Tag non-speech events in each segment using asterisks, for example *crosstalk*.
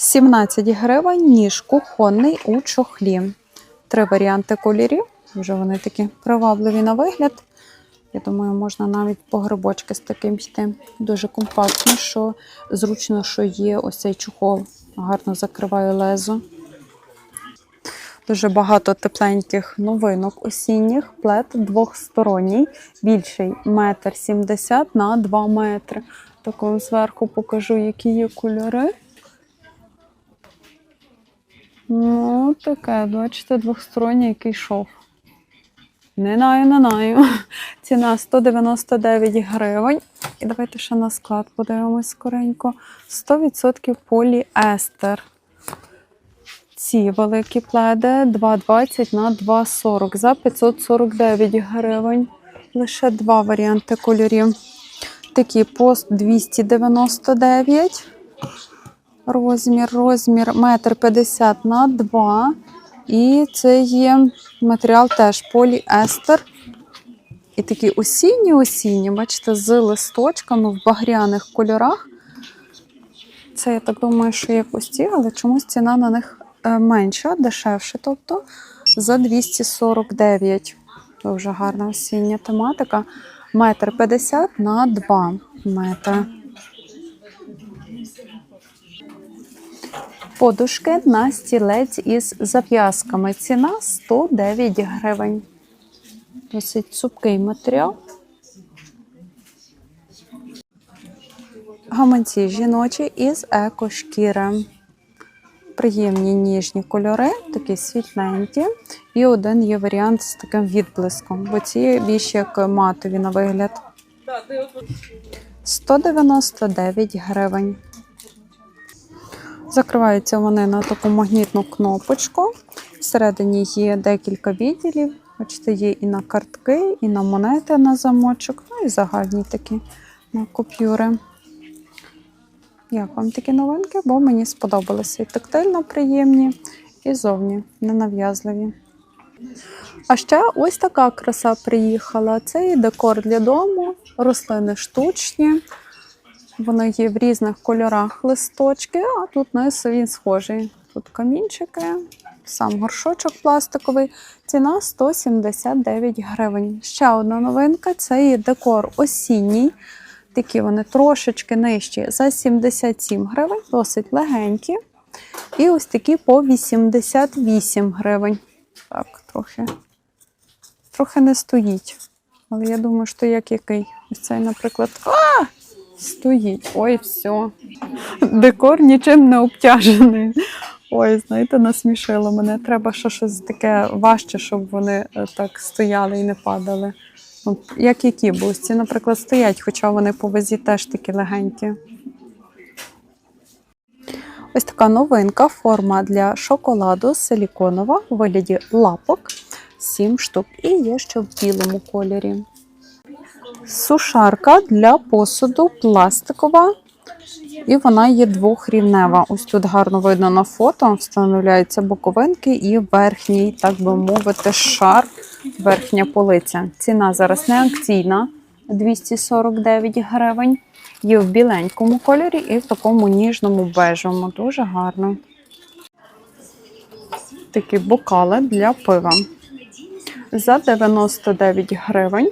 17 гривень ніж кухонний у чохлі. Три варіанти кольорів. Вже вони такі привабливі на вигляд. Я думаю, можна навіть по грибочки з таким йти. Дуже компактно, що зручно, що є ось цей чохол. Гарно закриває лезо. Дуже багато тепленьких новинок осінніх. Плед двохсторонній, більший метр сімдесят на 2 метри. Так вам зверху покажу, які є кольори. Ну, таке, бачите, двохсторонній який шов. Не знаю, не знаю. *laughs* Ціна 199 гривень. І давайте ще на склад подивимось скоренько. 100% поліестер. Ці великі пледи 2,20 на 2,40 за 549 гривень. Лише два варіанти кольорів. Такі пост 299. Розмір, розмір 1,50 на 2. І це є матеріал теж поліестер. І такі осінні-осінні, бачите, з листочками в багряних кольорах. Це, я так думаю, що як ось але чомусь ціна на них е, менша, дешевше, тобто за 249. Дуже гарна осіння тематика. Метр 50 на 2 метри. Подушки на стілець із зав'язками. Ціна 109 гривень. Досить цупкий матеріал. Гаманці жіночі із екошкіри. Приємні ніжні кольори, такі світленькі. І один є варіант з таким відблиском, бо ці більш як матові на вигляд. 199 гривень. Закриваються вони на таку магнітну кнопочку. Всередині є декілька відділів. Бачите, є і на картки, і на монети на замочок, ну і загальні такі на купюри. Як вам такі новинки? Бо мені сподобалися і тактильно приємні, і зовні ненав'язливі. А ще ось така краса приїхала. Це і декор для дому, рослини штучні. Вони є в різних кольорах листочки, а тут низ він схожий. Тут камінчики, сам горшочок пластиковий. Ціна 179 гривень. Ще одна новинка це є декор осінній. Такі вони трошечки нижчі за 77 гривень, досить легенькі. І ось такі по 88 гривень. Так, трохи, трохи не стоїть. Але я думаю, що як який. Ось цей, наприклад. А! Стоїть. Ой, все. Декор нічим не обтяжений. Ой, знаєте, насмішило мене. Треба ще щось таке важче, щоб вони е, так стояли і не падали. От, як які, ці, наприклад, стоять, хоча вони по вазі теж такі легенькі. Ось така новинка, форма для шоколаду силіконова у вигляді лапок. 7 штук. І є ще в білому кольорі. Сушарка для посуду пластикова. І вона є двохрівнева. Ось тут гарно видно на фото. Встановляються боковинки і верхній, так би мовити, шар, верхня полиця. Ціна зараз не акційна 249 гривень. Є в біленькому кольорі і в такому ніжному бежевому. Дуже гарно. Такі бокали для пива. За 99 гривень.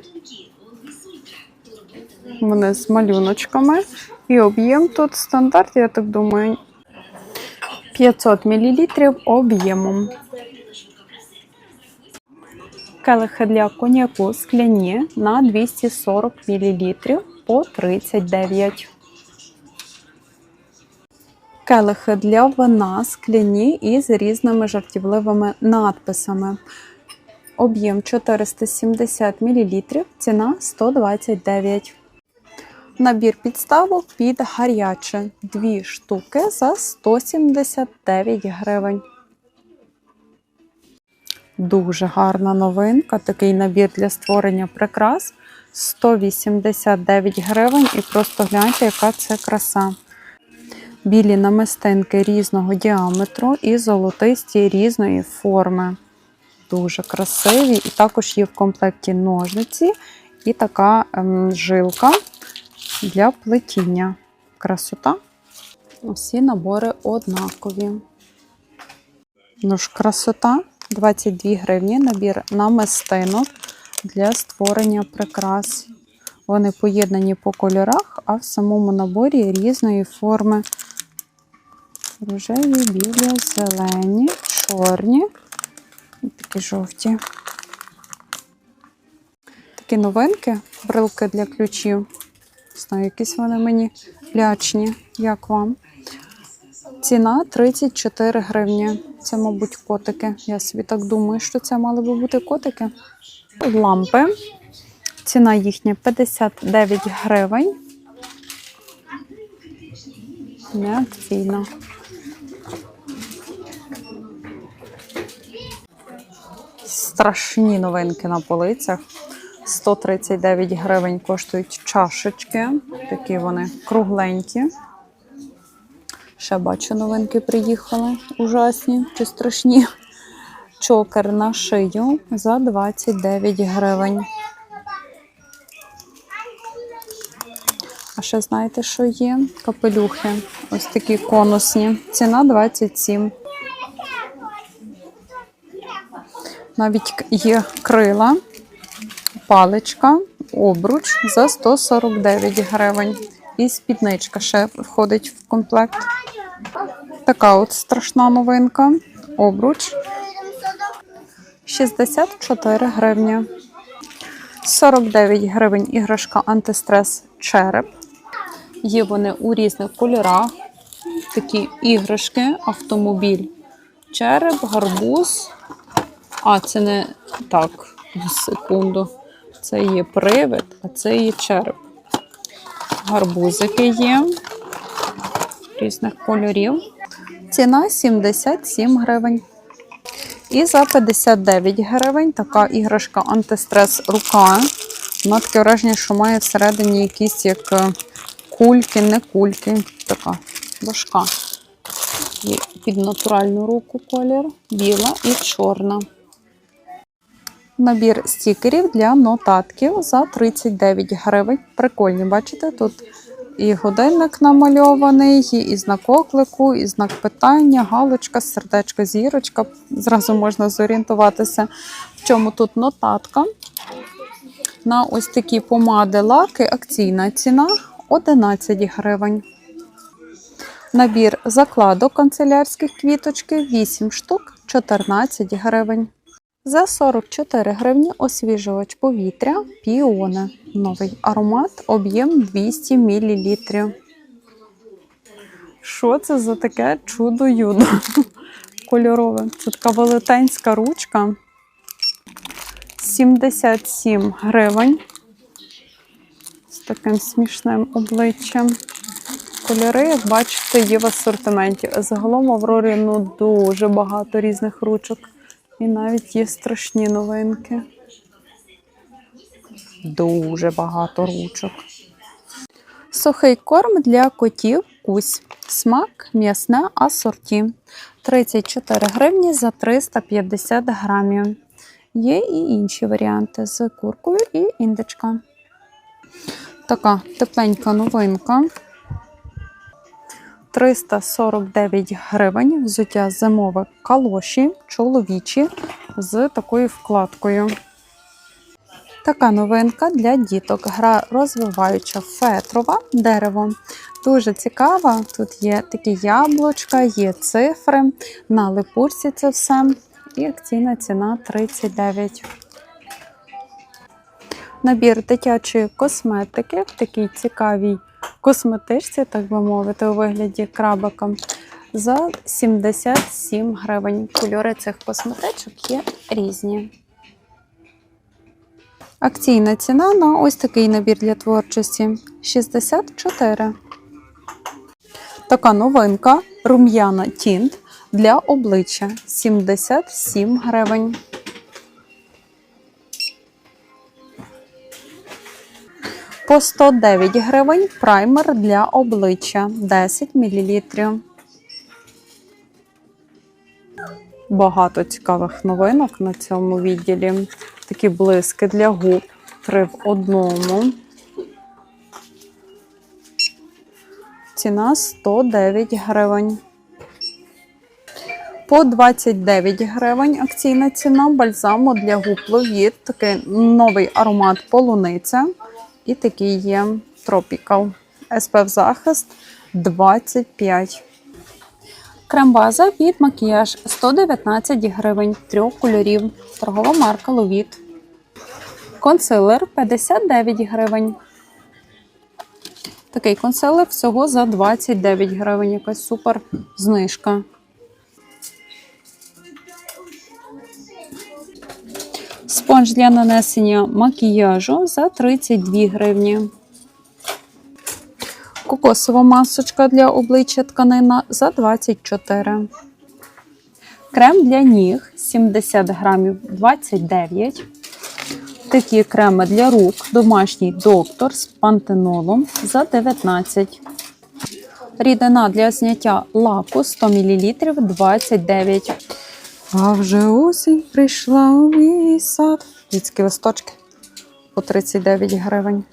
Вони з малюночками. І об'єм тут стандарт, я так думаю, 500 мл об'ємом. Келихи для коньяку скляні на 240 мл по 39. Келихи для вина скляні із різними жартівливими надписами. Об'єм 470 мл, ціна 129. Набір підставок під гаряче. Дві штуки за 179 гривень. Дуже гарна новинка. Такий набір для створення прикрас. 189 гривень. І просто гляньте, яка це краса. Білі намистинки різного діаметру і золотисті різної форми. Дуже красиві. І також є в комплекті ножниці і така ем, жилка для плетіння. Красота. Усі набори однакові. Ну ж, красота. 22 гривні набір намистинок для створення прикрас. Вони поєднані по кольорах, а в самому наборі різної форми. Рожеві, білі, зелені, чорні і такі жовті. Такі новинки, брилки для ключів. Знаю, якісь вони мені лячні. Як вам? Ціна 34 гривні. Це, мабуть, котики. Я собі так думаю, що це мали би бути котики. Лампи. Ціна їхня 59 гривень. Неакційна. Страшні новинки на полицях. 139 гривень коштують чашечки. Такі вони кругленькі. Ще бачу, новинки приїхали. Ужасні чи страшні. Чокер на шию за 29 гривень. А ще знаєте, що є? Капелюхи. Ось такі конусні. Ціна 27. Навіть є крила, паличка, обруч за 149 гривень. І спідничка ще входить в комплект. Така от страшна новинка. Обруч 64 гривні. 49 гривень іграшка антистрес череп. Є вони у різних кольорах. Такі іграшки, автомобіль, череп, гарбуз. А, це не так, секунду. Це є привид, а це є череп. Гарбузики є різних кольорів. Ціна 77 гривень. І за 59 гривень така іграшка антистрес рука. Вона таке враження, що має всередині якісь як е, кульки, не кульки. Така важка. Під натуральну руку колір, біла і чорна. Набір стікерів для нотатків за 39 гривень. Прикольні, бачите, тут і годинник намальований, і знак оклику, і знак питання, галочка, сердечко, зірочка. Зразу можна зорієнтуватися, в чому тут нотатка. На ось такі помади лаки акційна ціна 11 гривень. Набір закладок канцелярських квіточки 8 штук 14 гривень. За 44 гривні освіжувач повітря піони. Новий аромат, об'єм 200 мл. Що це за таке чудо-юдо? *laughs* Кольорове. Це така велетенська ручка. 77 гривень. З таким смішним обличчям. Кольори, як бачите, є в асортименті. Загалом в Аврорі ну, дуже багато різних ручок. І навіть є страшні новинки. Дуже багато ручок. Сухий корм для котів кусь. Смак м'ясне асорті. 34 гривні за 350 грамів. Є і інші варіанти з куркою і індичка. Така тепленька новинка. 349 гривень. Взуття зимове калоші, чоловічі з такою вкладкою. Така новинка для діток. Гра розвиваюча фетрова дерево. Дуже цікава. Тут є такі яблучка, є цифри. На липурці це все. І акційна ціна 39. Набір дитячої косметики в такій цікавій косметичці, так би мовити, у вигляді крабика за 77 гривень. Кольори цих косметичок є різні. Акційна ціна на ось такий набір для творчості 64. Така новинка рум'яна тінт для обличчя 77 гривень. По 109 гривень праймер для обличчя 10 мл. Багато цікавих новинок на цьому відділі. Такі блиски для губ. Три в одному. ціна 109 гривень. По 29 гривень акційна ціна бальзаму для губ Ловіт. Такий новий аромат полуниця. І такий є Tropical. SPF захист 25. Крем-база під макіяж 119 гривень трьох кольорів. Торгова марка Ловіт. Консилер 59 гривень. Такий консилер всього за 29 гривень. Якась супер знижка. Спонж для нанесення макіяжу за 32 гривні. Кокосова масочка для обличчя тканина за 24. Крем для ніг 70 грамів 29. Такі креми для рук домашній доктор з пантенолом за 19. Рідина для зняття лаку 100 мл 29. А вже осінь прийшла у мій сад. Дітські листочки по 39 гривень.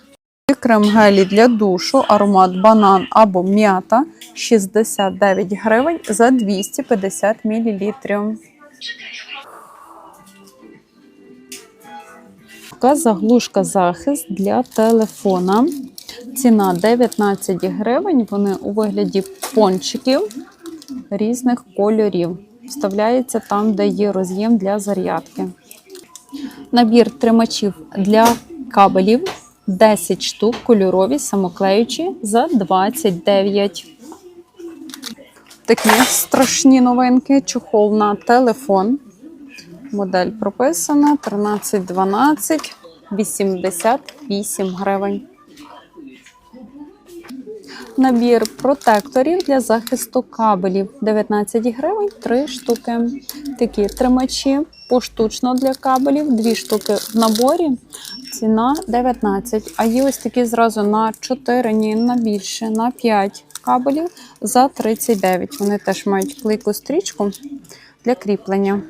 Крем гелі для душу, аромат банан або м'ята 69 гривень за 250 мл. Така заглушка захист для телефона. Ціна 19 гривень. Вони у вигляді пончиків різних кольорів. Вставляється там, де є роз'єм для зарядки. Набір тримачів для кабелів 10 штук кольорові, самоклеючі за 29. Такі страшні новинки. Чохол на телефон. Модель прописана 1312 88 гривень. Набір протекторів для захисту кабелів 19 гривень 3 штуки. Такі тримачі поштучно для кабелів, 2 штуки в наборі. Ціна 19. А є ось такі зразу на 4, ні, на більше, на 5 кабелів за 39. Вони теж мають клейку стрічку для кріплення.